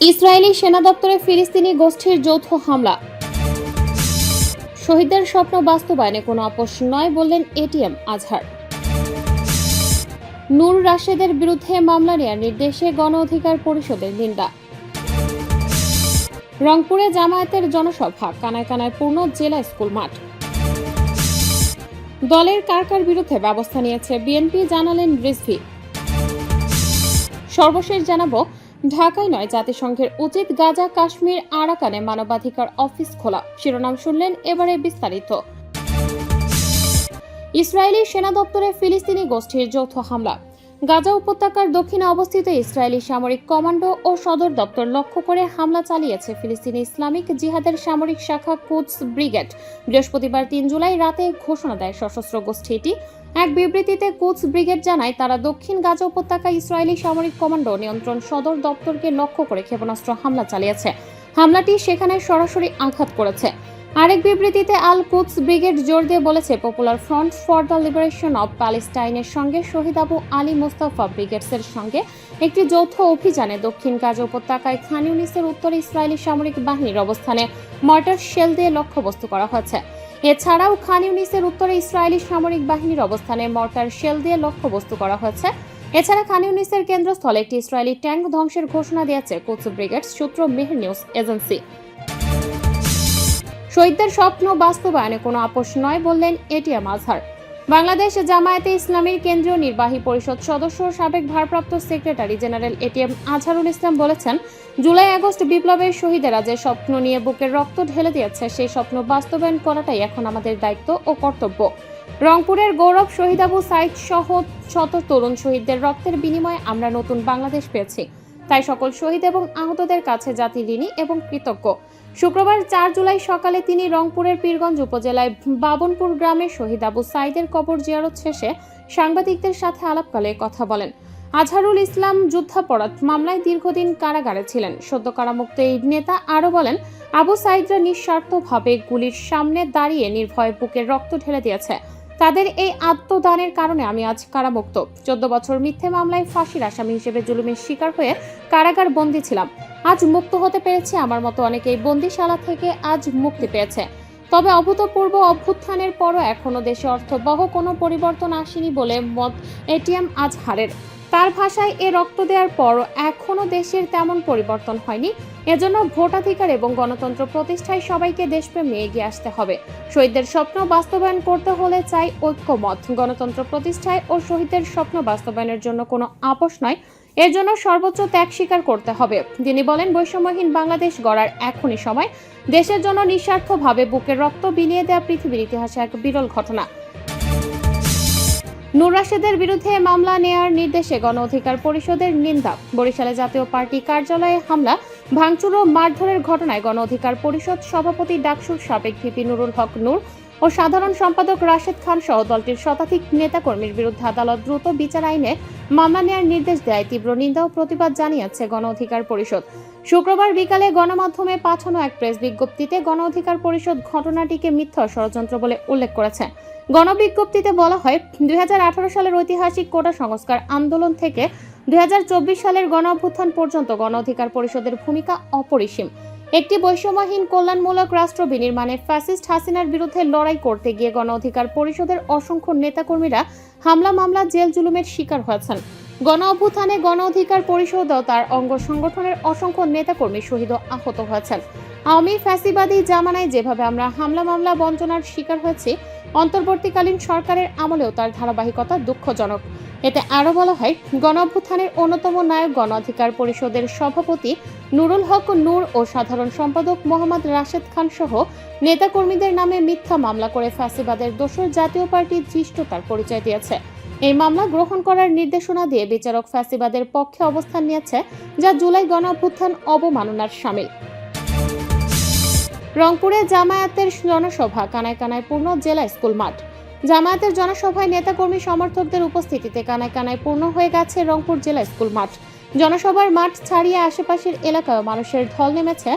Israeli সেনা দপ্তরে ফিলিস্তিনি গোষ্ঠীর যৌথ হামলা। শহীদদের স্বপ্ন বাস্তবায়নে কোনো আপোষ নয় বললেন এটিএম আজহার। নূর রাশেদের বিরুদ্ধে মামলা নেওয়ার নির্দেশে গণ অধিকার পরিষদের নিন্দা। রংপুরে জামায়াতের জনসভা, কানায় কানায় পূর্ণ জেলা স্কুল মাঠ। দলের কার কার বিরুদ্ধে ব্যবস্থা নিয়েছে বিএনপি জানালেন রিজভি। সর্বশেষ জানাব ঢাকায় নয়, জাতিসংঘের উচিত গাজা, কাশ্মীর, আরাকানে মানবাধিকার অফিস খোলা। শিরোনাম শুনলেন এবারে বিস্তারিত। ইসরায়েলি সেনা দপ্তরে ফিলিস্তিনি গোষ্ঠীর যৌথ হামলা। গাজা উপত্যকার দক্ষিণে অবস্থিত ইসরায়েলি সামরিক কমান্ডো ও সদর দপ্তর লক্ষ্য করে হামলা চালিয়েছে ফিলিস্তিনি ইসলামিক জিহাদের সামরিক শাখা কুদস ব্রিগেড। বৃহস্পতিবার তিন জুলাই রাতে ঘোষণা দেয় সশস্ত্র গোষ্ঠীটি। এক বিবৃতিতে কুদস ব্রিগেড জানায়, তারা দক্ষিণ গাজা উপত্যকায় ইসরায়েলি সামরিক কমান্ডো নিয়ন্ত্রণ সদর দপ্তরকে লক্ষ্য করে ক্ষেপণাস্ত্র হামলা চালিয়েছে। হামলাটি সেখানে সরাসরি আঘাত করেছে। আরেক বিবৃতিতে আল কুদস ব্রিগেড জোর দিয়ে বলেছে, popular front for the liberation of প্যালেস্টাইনের সঙ্গে শহীদ আবু আলী মোস্তাফা ব্রিগেডসের সঙ্গে একটি যৌথ অভিযানে দক্ষিণ গাজা উপত্যকায় খান ইউনিসের উত্তরে ইসরায়েলি সামরিক বাহিনীর অবস্থানে মর্টার শেল দিয়ে লক্ষ্যবস্তু করা হয়েছে। এছাড়াও খান ইউনিসের উত্তরে ইসরায়েলি সামরিক বাহিনীর অবস্থানে মর্টার শেল দিয়ে লক্ষ্যবস্তু করা হয়েছে। এছাড়া খান ইউনিসের কেন্দ্রস্থলে একটি ইসরায়েলি ট্যাঙ্ক ধ্বংসের ঘোষণা দিয়েছে কোচু ব্রিগেড সূত্র মেহের নিউজ এজেন্সি। শহীদদের স্বপ্ন বাস্তবায়নে কোনো আপোষ নয় বললেন এটিএম আজহার। বাংলাদেশ জামায়াতে ইসলামীর কেন্দ্রীয় নির্বাহী পরিষদ সদস্য সাবেক ভারপ্রাপ্ত secretary general ATM Azharul Islam বলেছেন, জুলাই আগস্ট বিপ্লবের শহীদেরা যে স্বপ্ন নিয়ে বুকের রক্ত ঢেলে দিয়েছে, সেই স্বপ্ন বাস্তবায়ন করাটাই এখন আমাদের দায়িত্ব ও কর্তব্য। রংপুরের গৌরব শহীদ আবু সাইদ সহ শত তরুণ শহীদদের রক্তের বিনিময়ে আমরা নতুন বাংলাদেশ পেয়েছি। তাই সকল শহীদ এবং আহতদের কাছে জাতি ঋণী এবং কৃতজ্ঞ। শুক্রবার চার জুলাই সকালে তিনি রংপুরের পীরগঞ্জ উপজেলায় বাবনপুর গ্রামে শহীদ আবু সাইদের কবর জিয়ারত শেষে সাংবাদিকদের সাথে আলাপকালে কথা বলেন। আজহারুল ইসলাম যুদ্ধাপরাধ মামলায় দীর্ঘদিন কারাগারে ছিলেন। সদ্য কারামুক্ত এই নেতা আরও বলেন, আবু সাইদরা নিঃস্বার্থভাবে গুলির সামনে দাঁড়িয়ে নির্ভয় বুকের রক্ত ঢেলে দিয়েছে। তাদের এই আত্মদানের কারণে আমি আজ কারামুক্ত। চোদ্দ বছর মিথ্যে মামলায় ফাঁসির আসামি হিসেবে জুলুমের শিকার হয়ে কারাগার বন্দী ছিলাম। আজ মুক্ত হতে পেরেছি আমার মতো অনেকেই বন্দিশালা থেকে আজ মুক্তি পেয়েছে। তবে অভূতপূর্ব অভ্যুত্থানের পরও এখনও দেশে অর্থবহ কোনো পরিবর্তন আসেনি বলে মত এটিএম আজহারের। তার ভাষায় এ রক্ত দেওয়ার পরও এখনও দেশের তেমন পরিবর্তন হয়নি। এজন্য ভোটাধিকার এবং গণতন্ত্র প্রতিষ্ঠায় সবাইকে দেশপ্রেম এগিয়ে আসতে হবে। শহীদদের স্বপ্ন বাস্তবায়ন করতে হলে চাই ঐক্যমত। গণতন্ত্র প্রতিষ্ঠায় ও শহীদদের স্বপ্ন বাস্তবায়নের জন্য কোনো আপোষ নয়। এর জন্য সর্বোচ্চ ত্যাগ স্বীকার করতে হবে। তিনি বলেন, বৈষম্যহীন বাংলাদেশ গড়ার এখনই সময়। দেশের জন্য নিঃস্বার্থভাবে বুকের রক্ত বিলিয়ে দেওয়া পৃথিবীর ইতিহাসে এক বিরল ঘটনা। নূর রাশেদের বিরুদ্ধে মামলা নেয়ার নির্দেশে গণ অধিকার পরিষদের নিন্দা। বরিশালে জাতীয় পার্টি কার্যালয়ে হামলা, ভাঙচুর ও মারধরের ঘটনায় গণ অধিকার পরিষদ সভাপতি ডাকসুর সাবেক ভিপি নুরুল হক নূর ও সাধারণ সম্পাদক রাশেদ খান সহ দলটির শতাধিক নেতাকর্মীর বিরুদ্ধে আদালত দ্রুত বিচার আইনে মামলা নেওয়ার নির্দেশ দেয় তীব্র নিন্দা ও প্রতিবাদ জানিয়েছে গণ অধিকার পরিষদ। শুক্রবার বিকালে গণমাধ্যমে পাঠানো এক প্রেস বিজ্ঞপ্তিতে গণ অধিকার পরিষদ ঘটনাটিকে মিথ্যা ষড়যন্ত্র বলে উল্লেখ করেছে। গণবিজ্ঞপ্তিতে বলা হয়, দুই হাজার আঠারো সালের ঐতিহাসিক কোটা সংস্কার আন্দোলন থেকে দুই হাজার চব্বিশ সালের গণ অভ্যুত্থান পর্যন্ত গণ অধিকার পরিষদের ভূমিকা অপরিসীম। একটি বৈষম্যহীন কল্যাণমূলক রাষ্ট্র বিনির্মাণে ফ্যাসিস্ট হাসিনার বিরুদ্ধে লড়াই করতে গিয়ে গণ অধিকার পরিষদের অসংখ্য নেতাকর্মীরা হামলা মামলা জেল জুলুমের শিকার হয়েছেন। গণ অভ্যুত্থানে গণ অধিকার পরিষদ ও তার অঙ্গ সংগঠনের অসংখ্য নেতাকর্মী শহীদ আহত হয়েছেন। আওয়ামী ফ্যাসিবাদী জামানায় যেভাবে আমরা হামলা মামলা বঞ্চনার শিকার হয়েছি অন্তর্বর্তীকালীন সরকারের আমলেও তার ধারাবাহিকতা দুঃখজনক। এতে আরও বলা হয় গণ অভ্যুত্থানের অন্যতম নায়ক গণ অধিকার পরিষদের সভাপতি নুরুল হক নূর ও সাধারণ সম্পাদক মোহাম্মদ রাশেদ খান সহ নেতাকর্মীদের নামে মিথ্যা মামলা করে ফ্যাসিবাদের দোসর জাতীয় পার্টির ধৃষ্টতার পরিচয় দিয়েছে। এই মামলা গ্রহণ করার নির্দেশনা দিয়ে বিচারক ফ্যাসিবাদের পক্ষে অবস্থান নিয়েছে, যা জুলাই গণ অভ্যুত্থান অবমাননার সামিল। রংপুরে জামায়াতের জনসভা, কানায় কানায় পূর্ণ জেলা স্কুল মাঠ। জামায়াতের জনসভায় নেতাকর্মী সমর্থকদের উপস্থিতিতে কানায় কানায় পূর্ণ হয়ে গেছে রংপুর জেলা স্কুল মাঠ। জনসভার মাঠ ছাড়িয়ে আশেপাশের এলাকায় মানুষের ঢল নেমেছে।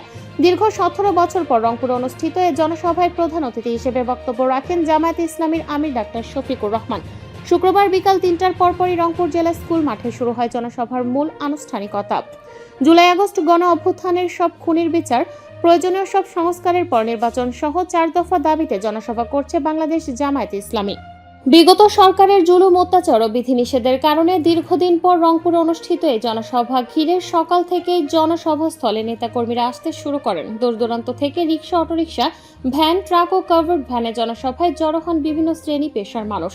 দীর্ঘ সতেরো বছর পর রংপুরে অনুষ্ঠিত এ জনসভায় প্রধান অতিথি হিসেবে বক্তব্য রাখেন জামায়াতে ইসলামীর আমির ডাক্তার শফিকুর রহমান। শুক্রবার বিকাল তিনটার পরপরই রংপুর জেলা স্কুল মাঠে শুরু হয় জনসভার মূল আনুষ্ঠানিকতা। জুলাই আগস্ট গণ অভ্যুত্থানের সব খুনির বিচার প্রয়োজনীয় সব সংস্কারের পর নির্বাচন সহ চার দফা দাবিতে জনসভা করছে বাংলাদেশ জামায়াতে ইসলামী। বিগত সরকারের জুলুম, অত্যাচার ও বিধিনিষেধের কারণে দীর্ঘদিন পর রংপুরে অনুষ্ঠিত এই জনসভা ঘিরে সকাল থেকেই জনসভাস্থলে নেতাকর্মীরা আসতে শুরু করেন। দূর দূরান্ত থেকে রিক্সা অটোরিকশা, ভ্যান, ট্রাক ও কাভার্ড ভ্যানে জনসভায় জড়ো হন বিভিন্ন শ্রেণি পেশার মানুষ।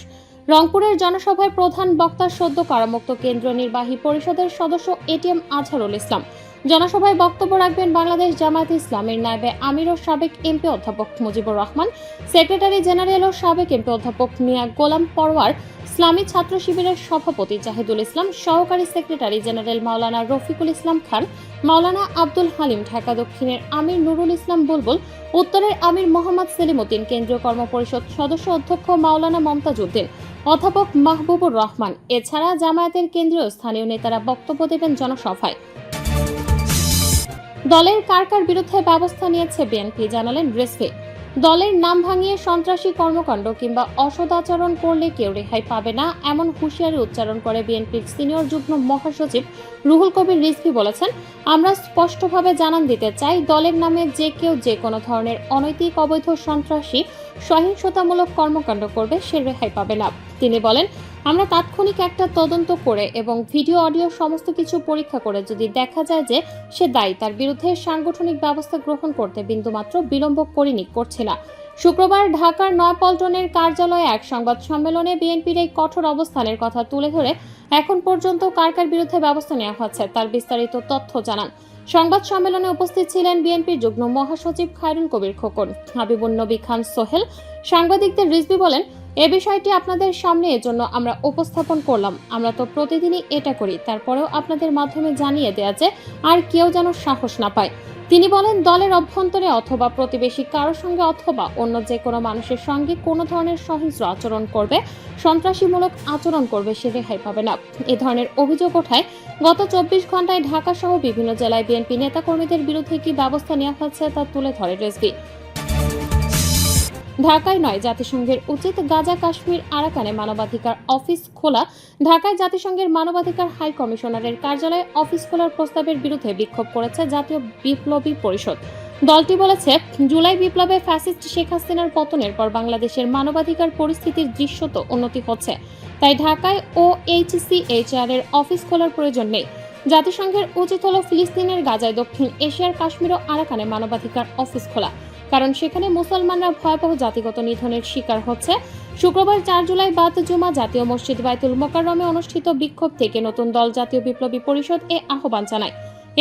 রংপুরের জনসভায় প্রধান বক্তা সদ্য কারামুক্ত কেন্দ্র নির্বাহী পরিষদের সদস্য এটিএম আজহারুল ইসলাম। জনসভায় বক্তব্য রাখবেন বাংলাদেশ জামায়াত ইসলামের নায়েবে আমির ও সাবেক এমপি অধ্যাপক মুজিবুর রহমান, সেক্রেটারি জেনারেল ও সাবেক এমপি অধ্যাপক মিয়া গোলাম পরওয়ার ইসলামী ছাত্র শিবিরের সভাপতি জাহিদুল ইসলাম, সহকারী সেক্রেটারি জেনারেল মাওলানা রফিকুল ইসলাম খান, মাওলানা আব্দুল হালিম ঢাকা দক্ষিণের আমির নুরুল ইসলাম বুলবুল, উত্তরের আমির মোহাম্মদ সেলিম উদ্দিন কেন্দ্রীয় কর্মপরিষদ সদস্য অধ্যক্ষ মাওলানা মমতাজ উদ্দিন অধ্যাপক মাহবুবুর রহমান। এছাড়া জামায়াতের কেন্দ্রীয় স্থানীয় নেতারা বক্তব্য দেবেন জনসভায়। দলের কার কার বিরুদ্ধে ব্যবস্থা নিয়েছে বিএনপি জানালেন রেসফে। দলের নাম ভাঙিয়ে সন্ত্রাসী কর্মকাণ্ড কিংবা অসদাচরণ করলে কেউ রেহাই পাবে না, এমন হুঁশিয়ারি উচ্চারণ করে বিএনপির সিনিয়র যুগ্ম মহাসচিব রুহুল কবির রিজভি বলেছেন, আমরা স্পষ্টভাবে জানান দিতে চাই, দলের নামে যে কেউ যে কোনো ধরনের অনৈতিক, অবৈধ সন্ত্রাসী সহিংসতামূলক কর্মকাণ্ড করবে, সে রেহাই পাবে না। তিনি বলেন, আমরা তাৎক্ষণিক একটা তদন্ত করে এবং ভিডিও, অডিও সমস্ত কিছু পরীক্ষা করে যদি দেখা যায় যে সে দায়ী, তার বিরুদ্ধে সাংগঠনিক ব্যবস্থা গ্রহণ করতে বিন্দুমাত্র বিলম্ব করিনি, করছে না। শুক্রবার ঢাকার নয়াপল্টনের কার্যালয়ে এক সংবাদ সম্মেলনে বিএনপির এই কঠোর অবস্থানের কথা তুলে ধরে এখন পর্যন্ত কার কার বিরুদ্ধে ব্যবস্থা নেওয়া হচ্ছে, তার বিস্তারিত তথ্য জানান। সংবাদ সম্মেলনে উপস্থিত ছিলেন বিএনপির যুগ্ম মহাসচিব খায়রুল কবির খোকন। হাবিবুল নবী খান সোহেল। সাংবাদিকদের রিজবি বলেন, এ বিষয়টি আপনাদের সামনে, এজন্য আমরা উপস্থাপন করলাম। আমরা তো প্রতিদিনই এটা করি। তারপরেও আপনাদের মাধ্যমে জানিয়ে দেয়া যে আর কেউ যেন সাহস না পায়। তিনি বলেন, দলের অভ্যন্তরে অথবা প্রতিবেশী কারও সঙ্গে অথবা অন্য যে কোনো মানুষের সঙ্গে কোনো ধরনের সহিংস আচরণ করবে, সন্ত্রাসীমূলক আচরণ করবে সে রেহাই পাবে না। এ ধরনের অভিযোগ ওঠায় গত চব্বিশ ঘন্টায় ঢাকা সহ বিভিন্ন জেলায় বিএনপি নেতাকর্মীদের বিরুদ্ধে কি ব্যবস্থা নেওয়া হয়েছে তা তুলে ধরে রেসবি ঢাকায় নয়, জাতিসংঘের উচিত গাজা কাশ্মীর আরাকানে মানবাধিকার অফিস খোলা। ঢাকায় জাতিসংঘের মানবাধিকার হাই কমিশনারের কার্যালয়ে অফিস খোলার প্রস্তাবের বিরুদ্ধে বিক্ষোভ করেছে জাতীয় বিপ্লবী পরিষদ। দলটি বলেছে, জুলাই বিপ্লবে ফ্যাসিস্ট শেখ হাসিনার পতনের পর বাংলাদেশের মানবাধিকার পরিস্থিতির দৃশ্যত উন্নতি হচ্ছে। তাই ঢাকায় ও এইচসিএইচআর এর অফিস খোলার প্রয়োজন নেই। জাতিসংঘের উচিত হল ফিলিস্তিনের গাজায় দক্ষিণ এশিয়ার কাশ্মীর ও আরাকানে মানবাধিকার অফিস খোলা। কারণ সেখানে মুসলমানরা ভয়াবহ জাতিগত নিধনের শিকার হচ্ছে। শুক্রবার চার জুলাই বাদ জুমা জাতীয় মসজিদ বাইতুল মোকাররমে অনুষ্ঠিত বিক্ষোভ থেকে নতুন দল জাতীয় বিপ্লবী পরিষদ এ আহ্বান জানায়।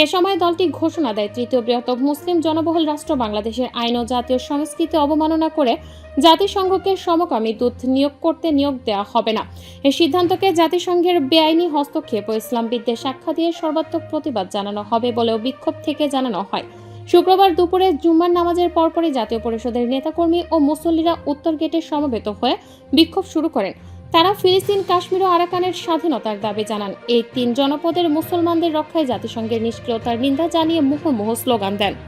এ সময় দলটি ঘোষণা দেয়, তৃতীয় বৃহত্তম মুসলিম জনবহুল রাষ্ট্র বাংলাদেশের আইন ও জাতীয় সংস্কৃতি অবমাননা করে জাতিসংঘকে সমকামী দূত নিয়োগ করতে নিয়োগ দেওয়া হবে না। এই সিদ্ধান্তকে জাতিসংঘের বেআইনি হস্তক্ষেপ ও ইসলাম বিদ্বেষ সাক্ষা দিয়ে সর্বাত্মক প্রতিবাদ জানানো হবে বলেও বিক্ষোভ থেকে জানানো হয়। শুক্রবার দুপুরে জুম্মার নামাজের পরপরই জাতীয় পরিষদের নেতাকর্মী ও মুসল্লিরা উত্তর গেটে সমবেত হয়ে বিক্ষোভ শুরু করেন। তারা ফিলিস্তিন, কাশ্মীর ও আরাকানের স্বাধীনতার দাবি জানান। এই তিন জনপদের মুসলমানদের রক্ষায় জাতিসংঘের নিষ্ক্রিয়তার নিন্দা জানিয়ে মুহুর্মুহ স্লোগান দেন।